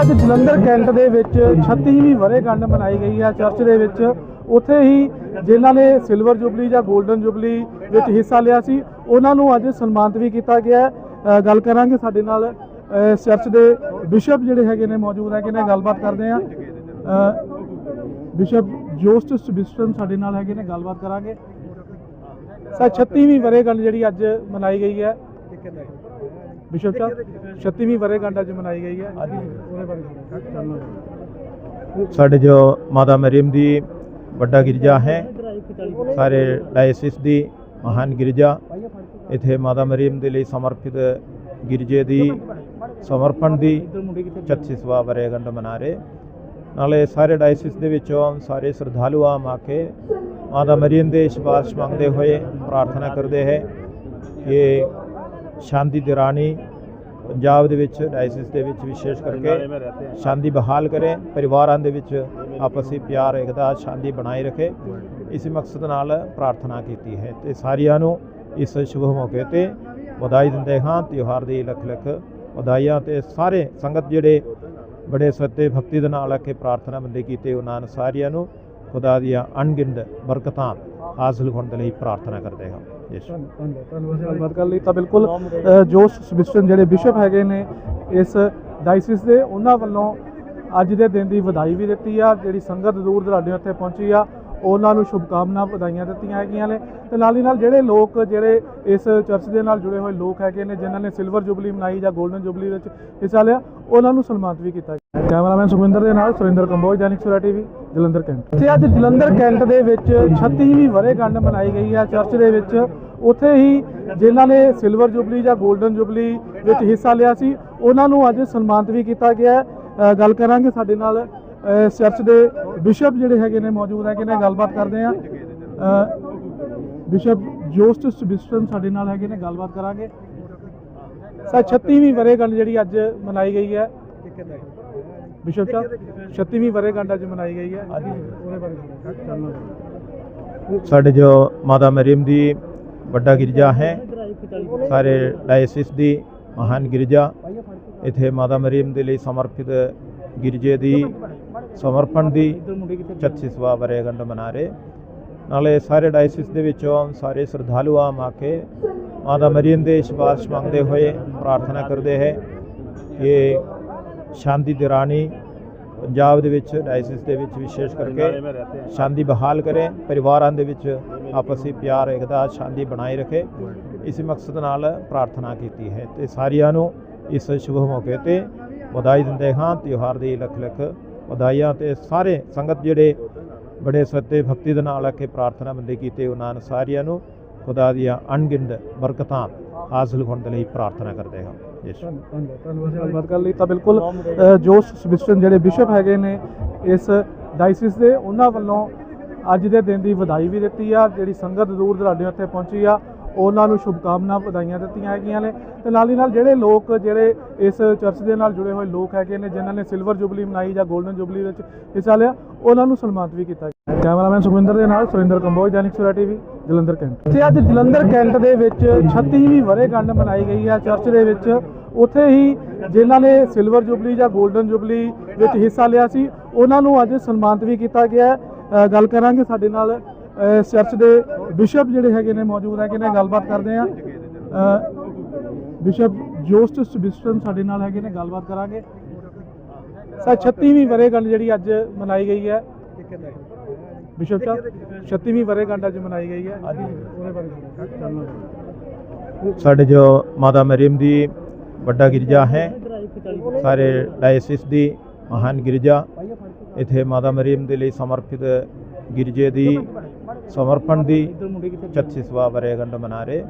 ਅੱਜ ਜਲੰਧਰ ਕੈਂਟ ਦੇ ਵਿੱਚ 36ਵੀਂ ਵਰ੍ਹੇਗੰਢ ਮਨਾਈ ਗਈ ਹੈ ਚਰਚ ਦੇ ਵਿੱਚ। ਉੱਥੇ ਹੀ ਜਿਨ੍ਹਾਂ ਨੇ ਸਿਲਵਰ ਜੁਬਲੀ ਜਾਂ 골ਡਨ ਜੁਬਲੀ ਵਿੱਚ ਹਿੱਸਾ ਲਿਆ ਸੀ, ਉਹਨਾਂ ਨੂੰ ਅੱਜ ਸਨਮਾਨਿਤ ਵੀ ਕੀਤਾ ਗਿਆ ਗੱਲ ਕਰਾਂਗੇ ਸਾਡੇ ਨਾਲ ਇਸ ਚਰਚ ਦੇ ਬਿਸ਼ਪ ਜਿਹੜੇ ਹੈਗੇ ਨੇ, ਮੌਜੂਦ ਹੈਗੇ ਨੇ, ਗੱਲਬਾਤ ਕਰਦੇ ਆ ਬਿਸ਼ਪ ਜੋਸਟਸ ਬਿਸਟਨ ਸਾਡੇ ਨਾਲ ਹੈਗੇ ਨੇ, ਗੱਲਬਾਤ ਕਰਾਂਗੇ। ਸਰ 36ਵੀਂ ਵਰ੍ਹੇਗੰਢ ਜਿਹੜੀ ਅੱਜ ਮਨਾਈ ਗਈ ਹੈ। ਬਿਸ਼ਪ ਸਾਹਿਬ 36ਵੀਂ ਵਰ੍ਹੇਗੰਢ ਅੱਜ ਮਨਾਈ ਗਈ ਹੈ। ਉਹਦੇ ਬਾਰੇ ਜਾਣਨਾ ਸਾਡੇ ਜੋ ਮਾਤਾ ਮਰੀਮ ਦੀ ਵੱਡਾ ਗਿਰਜਾ ਹੈ ਸਾਰੇ ਡਾਇਸਿਸ ਦੀ ਮਹਾਨ ਗਿਰਜਾ ਇੱਥੇ ਮਾਤਾ ਮਰੀਮ ਦੇ ਲਈ ਸਮਰਪਿਤ ਗਿਰਜੇ ਦੀ ਸਮਰਪਣ ਦੀ 36ਵਾਂ ਵਰ੍ਹੇਗੰਢ ਮਨਾ ਰਹੇ। ਨਾਲੇ ਸਾਰੇ ਡਾਇਸਿਸ ਦੇ ਵਿੱਚੋਂ ਸਾਰੇ ਸ਼ਰਧਾਲੂ ਆਮ ਆ ਕੇ ਮਾਤਾ ਮਰੀਮ ਦੇ ਸਿਫਾਰਿਸ਼ ਮੰਗਦੇ ਹੋਏ ਪ੍ਰਾਰਥਨਾ ਕਰਦੇ ਹੈ ਕਿ ਸ਼ਾਂਤੀ ਦੀ ਰਾਣੀ ਪੰਜਾਬ ਦੇ ਵਿੱਚ ਡਾਇਸਿਸ ਦੇ ਵਿੱਚ ਵਿਸ਼ੇਸ਼ ਕਰਕੇ ਸ਼ਾਂਤੀ ਬਹਾਲ ਕਰੇ ਪਰਿਵਾਰਾਂ ਦੇ ਵਿੱਚ ਆਪਸੀ ਪਿਆਰ ਏਕਤਾ ਸ਼ਾਂਤੀ ਬਣਾਈ ਰੱਖੇ। ਇਸੇ ਮਕਸਦ ਨਾਲ ਪ੍ਰਾਰਥਨਾ ਕੀਤੀ ਹੈ ਤੇ ਸਾਰਿਆਂ ਨੂੰ ਇਸ ਸ਼ੁਭ ਮੌਕੇ ਤੇ ਵਧਾਈ ਦਿੰਦੇ ਹਾਂ। ਤਿਉਹਾਰ ਦੀ ਲੱਖ ਲੱਖ ਵਧਾਈਆਂ ਤੇ ਸਾਰੇ ਸੰਗਤ ਜਿਹੜੇ ਬੜੇ ਸੱਤੇ ਭਗਤੀ ਦੇ ਨਾਲ ਆ ਕੇ ਪ੍ਰਾਰਥਨਾ ਬੰਦੇ ਕੀਤੇ ਉਹਨਾਂ ਸਾਰਿਆਂ ਨੂੰ ਖੁਦਾ ਦੀਆਂ ਅਣਗਿਣਤ ਬਰਕਤਾਂ ਹਾਸਲ ਹੋਣ ਦੇ ਲਈ ਪ੍ਰਾਰਥਨਾ ਕਰਦੇ ਹਾਂ। ਧੰਨਵਾਦ ਗੱਲਬਾਤ ਕਰ ਲਈ ਤਾਂ ਬਿਲਕੁਲ ਜੋਸ ਸਬਿਸਟਨ ਜਿਹੜੇ ਬਿਸ਼ਪ ਹੈਗੇ ਨੇ ਇਸ ਡਾਇਸਿਸ ਦੇ ਉਹਨਾਂ ਵੱਲੋਂ ਅੱਜ ਦੇ ਦਿਨ ਦੀ ਵਧਾਈ ਵੀ ਦਿੱਤੀ ਆ ਜਿਹੜੀ ਸੰਗਤ ਦੂਰ ਦਰਾਡੇ ਉੱਥੇ ਪਹੁੰਚੀ ਆ ਉਹਨਾਂ ਨੂੰ ਸ਼ੁਭਕਾਮਨਾ ਵਧਾਈਆਂ ਦਿੱਤੀਆਂ ਹੈਗੀਆਂ ਨੇ। ਤੇ ਨਾਲ ਹੀ ਨਾਲ ਜਿਹੜੇ ਲੋਕ ਜਿਹੜੇ ਇਸ ਚਰਚ ਦੇ ਨਾਲ ਜੁੜੇ ਹੋਏ ਲੋਕ ਹੈਗੇ ਨੇ ਜਿਨ੍ਹਾਂ ਨੇ ਸਿਲਵਰ ਜੁਬਲੀ ਮਨਾਈ ਜਾਂ 골ਡਨ ਜੁਬਲੀ ਵਿੱਚ ਹਿੱਸਾ ਲਿਆ ਉਹਨਾਂ ਨੂੰ ਸਨਮਾਨਿਤ ਵੀ ਕੀਤਾ ਗਿਆ। ਕੈਮਰਾਮੈਨ ਸੁਖਵਿੰਦਰ ਦੇ ਨਾਲ ਸੁਰਿੰਦਰ ਕੰਬੋਜ ਦੈਨਿਕ ਸਵੇਰਾ ਟੀਵੀ। ਜਲੰਧਰ ਕੈਂਟ। ਤੇ ਅੱਜ ਜਲੰਧਰ ਕੈਂਟ ਦੇ ਵਿੱਚ 36ਵੀਂ ਵਰ੍ਹੇਗੰਢ ਮਨਾਈ ਗਈ ਹੈ ਚਰਚ ਦੇ ਵਿੱਚ। ਉੱਥੇ ਹੀ ਜਿਨ੍ਹਾਂ ਨੇ ਸਿਲਵਰ ਜੁਬਲੀ ਜਾਂ 골ਡਨ ਜੁਬਲੀ ਵਿੱਚ ਹਿੱਸਾ ਲਿਆ ਸੀ, ਉਹਨਾਂ ਨੂੰ ਅੱਜ ਸਨਮਾਨਿਤ ਵੀ ਕੀਤਾ ਗਿਆ ਗੱਲ ਕਰਾਂਗੇ ਸਾਡੇ ਨਾਲ ਚਰਚ ਦੇ ਬਿਸ਼ਪ ਜਿਹੜੇ ਹੈਗੇ ਨੇ, ਮੌਜੂਦ ਹੈਗੇ ਨੇ, ਗੱਲਬਾਤ ਕਰਦੇ ਆ ਬਿਸ਼ਪ ਜੋਸਟਸ ਬਿਸਟਨ ਸਾਡੇ ਨਾਲ ਹੈਗੇ ਨੇ, ਗੱਲਬਾਤ ਕਰਾਂਗੇ। ਸਰ 36ਵੀਂ ਵਰ੍ਹੇਗੰਢ ਜਿਹੜੀ ਅੱਜ ਮਨਾਈ ਗਈ ਹੈ। ਬਿਸ਼ਪ ਸਾਹਿਬ 36ਵੀਂ ਵਰ੍ਹੇਗੰਢ ਅੱਜ ਮਨਾਈ ਗਈ ਹੈ। ਉਹਦੇ ਬਾਰੇ ਸਾਡੇ ਜੋ ਮਾਤਾ ਮਰੀਮ ਦੀ ਵੱਡਾ ਗਿਰਜਾ ਹੈ ਸਾਰੇ ਡਾਇਸਿਸ ਦੀ ਮਹਾਨ ਗਿਰਜਾ ਇੱਥੇ ਮਾਤਾ ਮਰੀਮ ਦੇ ਲਈ ਸਮਰਪਿਤ ਗਿਰਜੇ ਦੀ ਸਮਰਪਣ ਦੀ 36ਵਾਂ ਵਰ੍ਹੇਗੰਢ ਮਨਾ ਰਹੇ। ਨਾਲੇ ਸਾਰੇ ਡਾਇਸਿਸ ਦੇ ਵਿੱਚੋਂ ਸਾਰੇ ਸ਼ਰਧਾਲੂ ਆਮ ਆ ਕੇ ਮਾਤਾ ਮਰੀਮ ਦੇ ਸਿਫਾਰਿਸ਼ ਮੰਗਦੇ ਹੋਏ ਪ੍ਰਾਰਥਨਾ ਕਰਦੇ ਹੈ ਕਿ ਸ਼ਾਂਤੀ ਦੀ ਰਾਣੀ ਪੰਜਾਬ ਦੇ ਵਿੱਚ ਡਾਇਸਿਸ ਦੇ ਵਿੱਚ ਵਿਸ਼ੇਸ਼ ਕਰਕੇ ਸ਼ਾਂਤੀ ਬਹਾਲ ਕਰੇ ਪਰਿਵਾਰਾਂ ਦੇ ਵਿੱਚ ਆਪਸੀ ਪਿਆਰ ਏਕਤਾ ਸ਼ਾਂਤੀ ਬਣਾਈ ਰੱਖੇ। ਇਸੇ ਮਕਸਦ ਨਾਲ ਪ੍ਰਾਰਥਨਾ ਕੀਤੀ ਹੈ ਤੇ ਸਾਰਿਆਂ ਨੂੰ ਇਸ ਸ਼ੁਭ ਮੌਕੇ ਤੇ ਵਧਾਈ ਦਿੰਦੇ ਹਾਂ। ਤਿਉਹਾਰ ਦੀ ਲੱਖ ਲੱਖ ਵਧਾਈਆਂ ਤੇ ਸਾਰੇ ਸੰਗਤ ਜਿਹੜੇ ਬੜੇ ਸੱਤੇ ਭਗਤੀ ਦੇ ਨਾਲ ਆ ਕੇ ਪ੍ਰਾਰਥਨਾ ਬੰਦੇ ਕੀਤੇ ਉਹਨਾਂ ਸਾਰਿਆਂ ਨੂੰ ਖੁਦਾ ਦੀਆਂ ਅਣਗਿਣਤ ਬਰਕਤਾਂ ਹਾਸਲ ਹੋਣ ਦੇ ਲਈ ਪ੍ਰਾਰਥਨਾ ਕਰਦੇ ਹਾਂ। ਧੰਨਵਾਦ ਗੱਲਬਾਤ ਕਰ ਲਈ ਤਾਂ ਬਿਲਕੁਲ ਜੋਸ ਸਬਿਸਟਨ ਜਿਹੜੇ ਬਿਸ਼ਪ ਹੈਗੇ ਨੇ ਇਸ ਡਾਇਸਿਸ ਦੇ, ਉਹਨਾਂ ਵੱਲੋਂ ਅੱਜ ਦੇ ਦਿਨ ਦੀ ਵਧਾਈ ਵੀ ਦਿੱਤੀ ਆ, ਜਿਹੜੀ ਸੰਗਤ ਦੂਰ ਦਰਾਡੇ ਉੱਥੇ ਪਹੁੰਚੀ ਆ, ਉਹਨਾਂ ਨੂੰ ਸ਼ੁਭਕਾਮਨਾ ਵਧਾਈਆਂ ਦਿੱਤੀਆਂ ਹੈਗੀਆਂ ਨੇ। ਤੇ ਨਾਲ ਹੀ ਨਾਲ ਜਿਹੜੇ ਲੋਕ, ਜਿਹੜੇ ਇਸ ਚਰਚ ਦੇ ਨਾਲ ਜੁੜੇ ਹੋਏ ਲੋਕ ਹੈਗੇ ਨੇ, ਜਿਨ੍ਹਾਂ ਨੇ ਸਿਲਵਰ ਜੁਬਲੀ ਮਨਾਈ ਜਾਂ 골ਡਨ ਜੁਬਲੀ ਵਿੱਚ ਹਿੱਸਾ ਲਿਆ, ਉਹਨਾਂ ਨੂੰ ਸਨਮਾਨਿਤ ਵੀ ਕੀਤਾ ਗਿਆ। ਕੈਮਰਾਮੈਨ ਸੁਖਵਿੰਦਰ ਦੇ ਨਾਲ ਸੁਰਿੰਦਰ ਕੰਬੋਜ, ਦੈਨਿਕ ਸਵੇਰਾ ਟੀਵੀ। ਜਲੰਧਰ ਕੈਂਟ। ਤੇ ਅੱਜ ਜਲੰਧਰ ਕੈਂਟ ਦੇ ਵਿੱਚ 36ਵੀਂ ਵਰ੍ਹੇਗੰਢ ਮਨਾਈ ਗਈ ਹੈ, ਚਰਚ ਦੇ ਵਿੱਚ। ਉੱਥੇ ਹੀ ਜਿਨ੍ਹਾਂ ਨੇ ਸਿਲਵਰ ਜੁਬਲੀ ਜਾਂ 골ਡਨ ਜੁਬਲੀ ਵਿੱਚ ਹਿੱਸਾ ਲਿਆ ਸੀ, ਉਹਨਾਂ ਨੂੰ ਅੱਜ ਸਨਮਾਨਿਤ ਵੀ ਕੀਤਾ ਗਿਆ ਗੱਲ ਕਰਾਂਗੇ ਸਾਡੇ ਨਾਲ ਚਰਚ ਦੇ ਬਿਸ਼ਪ ਜਿਹੜੇ ਹੈਗੇ ਨੇ, ਮੌਜੂਦ ਹੈਗੇ ਨੇ, ਗੱਲਬਾਤ ਕਰਦੇ ਆ ਬਿਸ਼ਪ ਜੋਸਟਸ ਬਿਸਟਨ ਸਾਡੇ ਨਾਲ ਹੈਗੇ ਨੇ, ਗੱਲਬਾਤ ਕਰਾਂਗੇ। ਸਰ 36ਵੀਂ ਵਰ੍ਹੇਗੰਢ ਜਿਹੜੀ ਅੱਜ ਮਨਾਈ ਗਈ ਹੈ। ਬਿਸ਼ਪ ਸਾਹਿਬ 36ਵੀਂ ਵਰ੍ਹੇਗੰਢ ਅੱਜ ਮਨਾਈ ਗਈ ਹੈ। ਉਹਦੇ ਬਾਰੇ ਸਾਡੇ ਜੋ ਮਾਤਾ ਮਰੀਮ ਦੀ ਵੱਡਾ ਗਿਰਜਾ ਹੈ ਸਾਰੇ ਡਾਇਸਿਸ ਦੀ ਮਹਾਨ ਗਿਰਜਾ ਇੱਥੇ ਮਾਤਾ ਮਰੀਮ ਦੇ ਲਈ ਸਮਰਪਿਤ ਗਿਰਜੇ ਦੀ ਸਮਰਪਣ ਦੀ 36ਵਾਂ ਵਰ੍ਹੇਗੰਢ ਮਨਾ ਰਹੇ।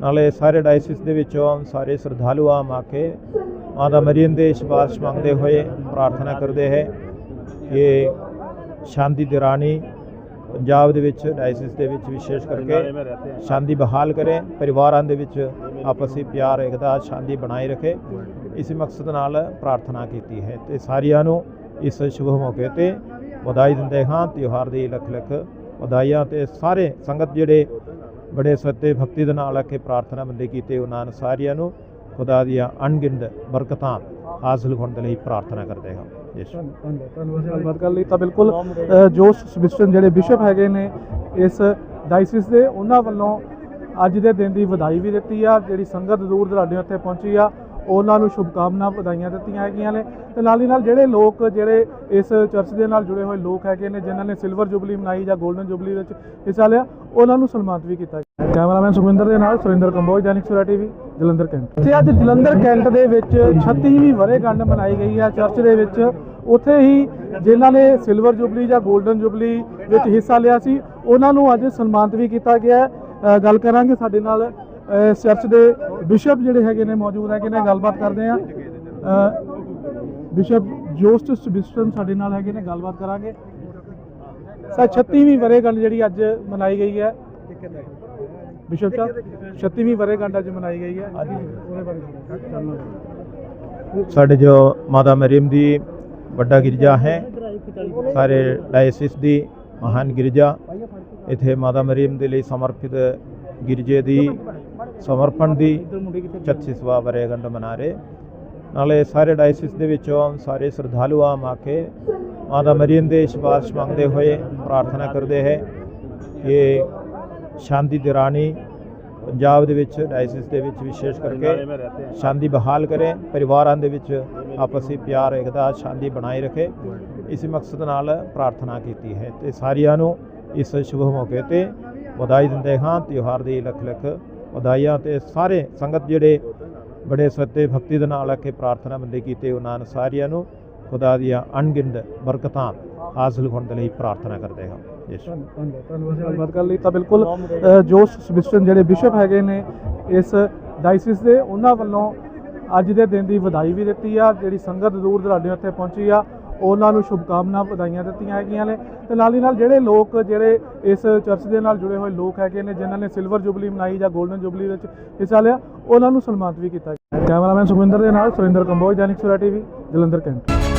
ਨਾਲੇ ਸਾਰੇ ਡਾਇਸਿਸ ਦੇ ਵਿੱਚੋਂ ਸਾਰੇ ਸ਼ਰਧਾਲੂ ਆਮ ਆ ਕੇ ਮਾਤਾ ਮਰੀਮ ਦੇ ਸਿਫਾਰਿਸ਼ ਮੰਗਦੇ ਹੋਏ ਪ੍ਰਾਰਥਨਾ ਕਰਦੇ ਹੈ ਕਿ ਸ਼ਾਂਤੀ ਦੀ ਰਾਣੀ ਪੰਜਾਬ ਦੇ ਵਿੱਚ ਡਾਇਸਿਸ ਦੇ ਵਿੱਚ ਵਿਸ਼ੇਸ਼ ਕਰਕੇ ਸ਼ਾਂਤੀ ਬਹਾਲ ਕਰੇ ਪਰਿਵਾਰਾਂ ਦੇ ਵਿੱਚ ਆਪਸੀ ਪਿਆਰ ਏਕਤਾ ਸ਼ਾਂਤੀ ਬਣਾਈ ਰੱਖੇ। ਇਸੇ ਮਕਸਦ ਨਾਲ ਪ੍ਰਾਰਥਨਾ ਕੀਤੀ ਹੈ ਤੇ ਸਾਰਿਆਂ ਨੂੰ ਇਸ ਸ਼ੁਭ ਮੌਕੇ ਤੇ ਵਧਾਈ ਦਿੰਦੇ ਹਾਂ। ਤਿਉਹਾਰ ਦੀ ਲੱਖ ਲੱਖ ਵਧਾਈਆਂ ਤੇ ਸਾਰੇ ਸੰਗਤ ਜਿਹੜੇ ਬੜੇ ਸੱਤੇ ਭਗਤੀ ਦੇ ਨਾਲ ਆ ਕੇ ਪ੍ਰਾਰਥਨਾ ਬੰਦੇ ਕੀਤੇ ਉਹਨਾਂ ਸਾਰਿਆਂ ਨੂੰ ਖੁਦਾ ਦੀਆਂ ਅਣਗਿਣਤ ਬਰਕਤਾਂ ਹਾਸਲ ਹੋਣ ਦੇ ਲਈ ਪ੍ਰਾਰਥਨਾ ਕਰਦੇ ਹਾਂ। ਧੰਨਵਾਦ ਗੱਲਬਾਤ ਕਰਨ ਲਈ ਤਾਂ ਬਿਲਕੁਲ ਅ, ਜੋ ਸਬਿਸਟਨ ਜਿਹੜੇ ਬਿਸ਼ਪ ਹੈਗੇ ਨੇ ਇਸ ਡਾਇਸਿਸ ਦੇ ਉਹਨਾਂ ਵੱਲੋਂ ਅੱਜ ਦੇ ਦਿਨ ਦੀ ਵਧਾਈ ਵੀ ਦਿੱਤੀ ਆ ਜਿਹੜੀ ਸੰਗਤ ਦੂਰ ਦਰਾਡੇ ਉੱਥੇ ਪਹੁੰਚੀ ਆ। ਉਹਨਾਂ ਨੂੰ ਸ਼ੁਭਕਾਮਨਾ ਵਧਾਈਆਂ ਦਿੱਤੀਆਂ ਹੈਗੀਆਂ ਨੇ ਤੇ ਨਾਲ ਹੀ ਨਾਲ ਜਿਹੜੇ ਲੋਕ, ਜਿਹੜੇ ਇਸ ਚਰਚ ਦੇ ਨਾਲ ਜੁੜੇ ਹੋਏ ਲੋਕ ਹੈਗੇ ਨੇ, ਜਿਨ੍ਹਾਂ ਨੇ ਸਿਲਵਰ ਜੁਬਲੀ ਮਨਾਈ ਜਾਂ 골ਡਨ ਜੁਬਲੀ ਵਿੱਚ ਹਿੱਸਾ ਲਿਆ, ਉਹਨਾਂ ਨੂੰ ਸਨਮਾਨਿਤ ਵੀ ਕੀਤਾ ਗਿਆ। ਕੈਮਰਾਮੈਨ ਸੁਖਵਿੰਦਰ ਦੇ ਨਾਲ ਸੁਰਿੰਦਰ ਕੰਬੋਜ, ਦੈਨਿਕ ਸਵੇਰਾ ਟੀਵੀ, ਜਲੰਧਰ ਕੈਂਟ। ਤੇ ਅੱਜ ਜਲੰਧਰ ਕੈਂਟ ਦੇ ਵਿੱਚ 36ਵੀਂ ਵਰ੍ਹੇਗੰਢ ਮਨਾਈ ਗਈ ਹੈ ਚਰਚ ਦੇ ਵਿੱਚ। ਉੱਥੇ ਹੀ ਜਿਨ੍ਹਾਂ ਨੇ ਸਿਲਵਰ ਜੁਬਲੀ ਜਾਂ 골ਡਨ ਜੁਬਲੀ ਵਿੱਚ ਹਿੱਸਾ ਲਿਆ ਸੀ, ਉਹਨਾਂ ਨੂੰ ਅੱਜ ਸਨਮਾਨਿਤ ਵੀ ਕੀਤਾ ਗਿਆ। ਗੱਲ ਕਰਾਂਗੇ ਸਾਡੇ ਨਾਲ ਚਰਚ ਦੇ ਬਿਸ਼ਪ ਜਿਹੜੇ ਹੈਗੇ ਨੇ ਮੌਜੂਦ ਹੈਗੇ ਨੇ, ਗੱਲਬਾਤ ਕਰਦੇ ਆ ਬਿਸ਼ਪ ਜੋਸਟਸ ਬਿਸਟਨ ਸਾਡੇ ਨਾਲ ਹੈਗੇ ਨੇ, ਗੱਲਬਾਤ ਕਰਾਂਗੇ। ਸਰ 36ਵੀਂ ਵਰ੍ਹੇਗੰਢ ਜਿਹੜੀ ਅੱਜ ਮਨਾਈ ਗਈ ਹੈ। ਬਿਸ਼ਪ ਸਾਹਿਬ 36ਵੀਂ ਵਰ੍ਹੇਗੰਢ ਅੱਜ ਮਨਾਈ ਗਈ ਹੈ। ਸਾਡੇ ਜੋ ਮਾਤਾ ਮਰੀਮ ਦੀ ਵੱਡਾ ਗਿਰਜਾ ਹੈ, ਸਾਰੇ ਡਾਇਸਿਸ ਦੀ ਮਹਾਨ ਗਿਰਜਾ, ਇੱਥੇ ਮਾਤਾ ਮਰੀਮ ਦੇ ਲਈ ਸਮਰਪਿਤ ਗਿਰਜੇ ਦੀ ਸਮਰਪਣ ਦੀ 36ਵਾਂ ਵਰ੍ਹੇਗੰਢ ਮਨਾ ਰਹੇ ਨਾਲੇ ਸਾਰੇ ਡਾਇਸਿਸ ਦੇ ਵਿੱਚੋਂ ਸਾਰੇ ਸ਼ਰਧਾਲੂ ਆਮ ਆ ਕੇ ਮਾਤਾ ਮਰੀਮ ਦੇ ਸਿਫਾਰਿਸ਼ ਮੰਗਦੇ ਹੋਏ ਪ੍ਰਾਰਥਨਾ ਕਰਦੇ ਹੈ ਕਿ ਸ਼ਾਂਤੀ ਦੀ ਰਾਣੀ ਪੰਜਾਬ ਦੇ ਵਿੱਚ ਡਾਇਸਿਸ ਦੇ ਵਿੱਚ ਵਿਸ਼ੇਸ਼ ਕਰਕੇ ਸ਼ਾਂਤੀ ਬਹਾਲ ਕਰੇ ਪਰਿਵਾਰਾਂ ਦੇ ਵਿੱਚ ਆਪਸੀ ਪਿਆਰ ਏਕਤਾ ਸ਼ਾਂਤੀ ਬਣਾਈ ਰੱਖੇ। ਇਸੇ ਮਕਸਦ ਨਾਲ ਪ੍ਰਾਰਥਨਾ ਕੀਤੀ ਹੈ ਤੇ ਸਾਰਿਆਂ ਨੂੰ ਇਸ ਸ਼ੁਭ ਮੌਕੇ ਤੇ ਵਧਾਈ ਦਿੰਦੇ ਹਾਂ। ਤਿਉਹਾਰ ਦੀ ਲੱਖ ਲੱਖ ਵਧਾਈਆਂ ਤੇ ਸਾਰੇ ਸੰਗਤ ਜਿਹੜੇ ਬੜੇ ਸੱਤੇ ਭਗਤੀ ਦੇ ਨਾਲ ਆ ਕੇ ਪ੍ਰਾਰਥਨਾ ਬੰਦੇ ਕੀਤੇ ਉਹਨਾਂ ਨੂੰ ਸਾਰਿਆਂ ਨੂੰ ਖੁਦਾ ਦੀਆਂ ਅਣਗਿਣਤ ਬਰਕਤਾਂ ਹਾਸਲ ਹੋਣ ਦੇ ਲਈ ਪ੍ਰਾਰਥਨਾ ਕਰਦੇ ਹਾਂ ਯਿਸੂ ਧੰਨਵਾਦ ਗੱਲਬਾਤ ਲਈ ਤਾਂ ਬਿਲਕੁਲ ਅ, ਜੋ ਸਬਿਸਟਨ ਜਿਹੜੇ ਬਿਸ਼ਪ ਹੈਗੇ ਨੇ ਇਸ ਡਾਇਸਿਸ ਦੇ ਉਹਨਾਂ ਵੱਲੋਂ ਅੱਜ ਦੇ ਦਿਨ ਦੀ ਵਧਾਈ ਵੀ ਦਿੱਤੀ ਆ ਜਿਹੜੀ ਸੰਗਤ ਦੂਰ ਦਰਾਡੇ ਉੱਥੇ ਪਹੁੰਚੀ ਆ ਉਹਨਾਂ ਨੂੰ ਸ਼ੁਭਕਾਮਨਾ ਵਧਾਈਆਂ ਦਿੱਤੀਆਂ ਹੈਗੀਆਂ ਨੇ ਤੇ ਨਾਲ ਹੀ ਨਾਲ ਜਿਹੜੇ ਲੋਕ, ਜਿਹੜੇ ਇਸ ਚਰਚ ਦੇ ਨਾਲ ਜੁੜੇ ਹੋਏ ਲੋਕ ਹੈਗੇ ਨੇ, ਜਿਨ੍ਹਾਂ ਨੇ ਸਿਲਵਰ ਜੁਬਲੀ ਮਨਾਈ ਜਾਂ 골ਡਨ ਜੁਬਲੀ ਵਿੱਚ ਹਿੱਸਾ ਲਿਆ, ਉਹਨਾਂ ਨੂੰ ਸਨਮਾਨਿਤ ਵੀ ਕੀਤਾ ਗਿਆ। ਕੈਮਰਾਮੈਨ ਸੁਖਵਿੰਦਰ ਦੇ ਨਾਲ ਸੁਰਿੰਦਰ ਕੰਬੋਜ, ਦੈਨਿਕ ਸਵੇਰਾ ਟੀਵੀ, ਜਲੰਧਰ ਕੈਂਟ।